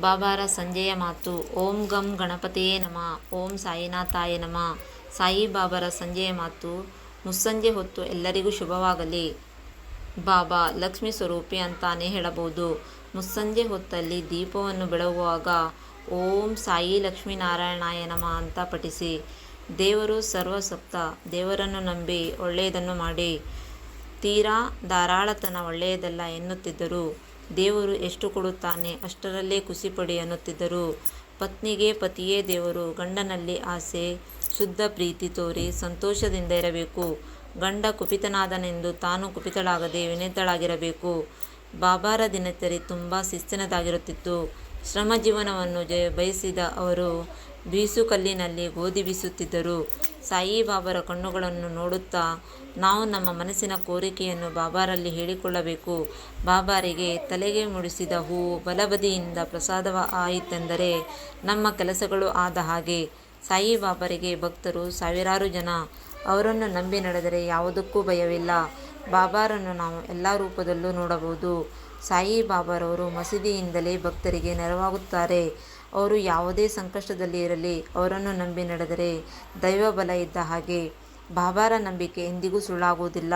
ಬಾಬಾರ ಸಂಜೆಯ ಮಾತು. ಓಂ ಗಂ ಗಣಪತಿಯೇ ನಮ. ಓಂ ಸಾಯಿನಾಥಾಯ ನಮ. ಸಾಯಿ ಬಾಬಾರ ಸಂಜೆಯ ಮಾತು. ಮುಸ್ಸಂಜೆ ಹೊತ್ತು ಎಲ್ಲರಿಗೂ ಶುಭವಾಗಲಿ. ಬಾಬಾ ಲಕ್ಷ್ಮಿ ಸ್ವರೂಪಿ ಅಂತಾನೆ ಹೇಳಬಹುದು. ಮುಸ್ಸಂಜೆ ಹೊತ್ತಲ್ಲಿ ದೀಪವನ್ನು ಬೆಳಗುವಾಗ ಓಂ ಸಾಯಿ ಲಕ್ಷ್ಮೀನಾರಾಯಣಾಯ ನಮ ಅಂತ ಪಠಿಸಿ. ದೇವರು ಸರ್ವಸಪ್ತ, ದೇವರನ್ನು ನಂಬಿ ಒಳ್ಳೆಯದನ್ನು ಮಾಡಿ. ತೀರಾ ಧಾರಾಳತನ ಒಳ್ಳೆಯದಲ್ಲ ಎನ್ನುತ್ತಿದ್ದರು. ದೇವರು ಎಷ್ಟು ಕೊಡುತ್ತಾನೆ ಅಷ್ಟರಲ್ಲೇ ಖುಷಿಪಡಿ ಅನ್ನುತ್ತಿದ್ದರು. ಪತ್ನಿಗೆ ಪತಿಯೇ ದೇವರು, ಗಂಡನಲ್ಲಿ ಆಸೆ, ಶುದ್ಧ ಪ್ರೀತಿ ತೋರಿ ಸಂತೋಷದಿಂದ ಇರಬೇಕು. ಗಂಡ ಕುಪಿತನಾದನೆಂದು ತಾನು ಕುಪಿತಳಾಗದೆ ವಿನೇತಳಾಗಿರಬೇಕು. ಬಾಬಾರ ದಿನಚರಿ ತುಂಬ ಶಿಸ್ತಿನದಾಗಿರುತ್ತಿತ್ತು. ಶ್ರಮ ಜೀವನವನ್ನು ಜಯ ಬಯಸಿದ ಅವರು ಬೀಸುಕಲ್ಲಿನಲ್ಲಿ ಗೋಧಿ ಬೀಸುತ್ತಿದ್ದರು. ಸಾಯಿಬಾಬರ ಕಣ್ಣುಗಳನ್ನು ನೋಡುತ್ತಾ, ನಾವು ನಮ್ಮ ಮನಸ್ಸಿನ ಕೋರಿಕೆಯನ್ನು ಬಾಬಾರಲ್ಲಿ ಹೇಳಿಕೊಳ್ಳಬೇಕು. ಬಾಬಾರಿಗೆ ತಲೆಗೆ ಮುಡಿಸಿದ ಹೂವು ಬಲಬದಿಯಿಂದ ಪ್ರಸಾದವ ಆಯಿತೆಂದರೆ ನಮ್ಮ ಕೆಲಸಗಳು ಆದ ಹಾಗೆ. ಸಾಯಿಬಾಬರಿಗೆ ಭಕ್ತರು ಸಾವಿರಾರು ಜನ. ಅವರನ್ನು ನಂಬಿ ನಡೆದರೆ ಯಾವುದಕ್ಕೂ ಭಯವಿಲ್ಲ. ಬಾಬಾರನ್ನು ನಾವು ಎಲ್ಲ ರೂಪದಲ್ಲೂ ನೋಡಬಹುದು. ಸಾಯಿ ಬಾಬಾರವರು ಮಸೀದಿಯಿಂದಲೇ ಭಕ್ತರಿಗೆ ನೆರವಾಗುತ್ತಾರೆ. ಅವರು ಯಾವುದೇ ಸಂಕಷ್ಟದಲ್ಲಿ ಇರಲಿ, ಅವರನ್ನು ನಂಬಿ ನಡೆದರೆ ದೈವ ಬಲ ಇದ್ದ ಹಾಗೆ ಬಾಬಾರ ನಂಬಿಕೆ ಎಂದಿಗೂ ಸುಳ್ಳಾಗುವುದಿಲ್ಲ.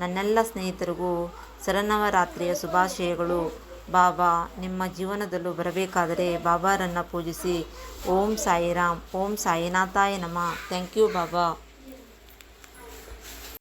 ನನ್ನೆಲ್ಲ ಸ್ನೇಹಿತರಿಗೂ ಶರನ್ನವರಾತ್ರಿಯ ಶುಭಾಶಯಗಳು. ಬಾಬಾ, ನಿಮ್ಮ ಜೀವನದಲ್ಲೂ ಬರಬೇಕಾದರೆ ಬಾಬಾರನ್ನು ಪೂಜಿಸಿ. ಓಂ ಸಾಯಿರಾಮ್, ಓಂ ಸಾಯಿನಾಥಾಯ ನಮ. Thank you Baba.